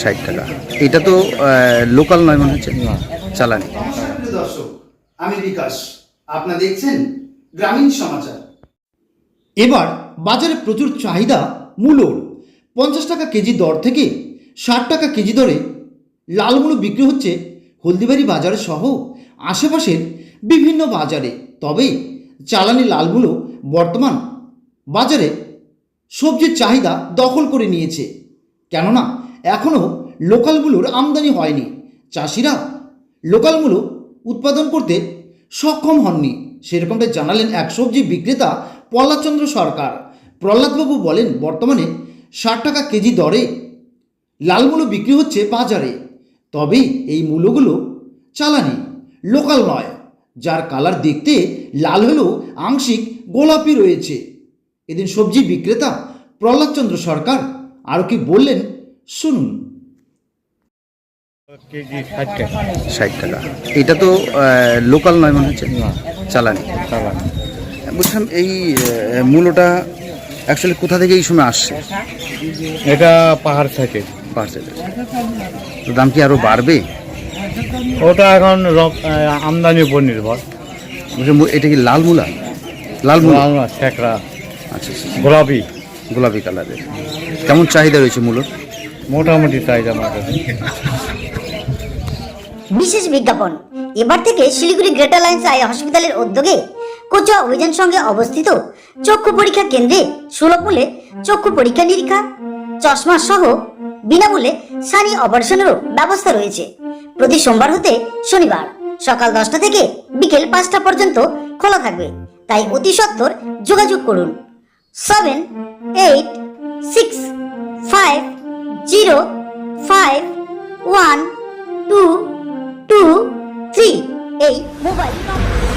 ষাট টাকা। এটা তো লোকাল নয় মনে হচ্ছে? চালানি। দর্শক আমি বিকাশ। আপনারা দেখছেন গ্রামীণ সমাচার। এবার বাজারে প্রচুর চাহিদা মূলোর। পঞ্চাশ টাকা কেজি দর থেকে ষাট টাকা কেজি দরে লাল মূলো বিক্রি হচ্ছে হলদিবাড়ি বাজারে সহ আশেপাশের বিভিন্ন বাজারে। তবে চালানি লাল মূলো বর্তমান বাজারে সবজির চাহিদা দখল করে নিয়েছে। কেননা এখনও লোকালগুলোর আমদানি হয়নি। চাষিরা লোকালগুলো উৎপাদন করতে সক্ষম হননি। সেরকমটা জানালেন এক সবজি বিক্রেতা প্রহ্লাদচন্দ্র সরকার। প্রহ্লাদবাবু বলেন, বর্তমানে ষাট টাকা কেজি দরে লাল মূলো বিক্রি হচ্ছে বাজারে। তবে এই মূলোগুলো চালানি, লোকাল নয়। যার কালার দেখতে লাল হলেও আংশিক গোলাপি রয়েছে। এদিন সবজি বিক্রেতা প্রহ্লাদচন্দ্র সরকার আরও কি বললেন শুনুন। কেজি ষাট টাকা। ষাট টাকা। এটা তো লোকাল নয় মনে হচ্ছে? চালানি। চালান। বলছিলাম এই মূলোটা অ্যাকচুয়ালি কোথা থেকে এই সময় আসছে? এটা পাহাড় থেকে। পার্সেল তো দাম কি আরও বাড়বে? ওটা এখন রক- আমদানির উপর নির্ভর। বলছিলাম, এটা কি লাল মূলা? লাল মূলা? মাছ, আচ্ছা আচ্ছা। গোলাপি। গোলাপি কালারের। কেমন চাহিদা রয়েছে মূলোর? মোটামুটি চাহিদা আমাদের বিশেষ বিজ্ঞাপন। এবার থেকে শিলিগুড়ি গ্রেটার লাইন্স আই হসপিটালের উদ্যোগে কোচা অভিযান সঙ্গে অবস্থিত চক্ষু পরীক্ষা কেন্দ্রে সুলভ মূল্যে চক্ষু পরীক্ষা নিরীক্ষা চশমা সহ বিনামূল্যে সানি অপারেশনেরও ব্যবস্থা রয়েছে। প্রতি সোমবার হতে শনিবার সকাল দশটা থেকে বিকেল পাঁচটা পর্যন্ত খোলা থাকবে। তাই অতি সত্বর যোগাযোগ করুন। Seven eight six five zero five one two two three এই মোবাইল নম্বর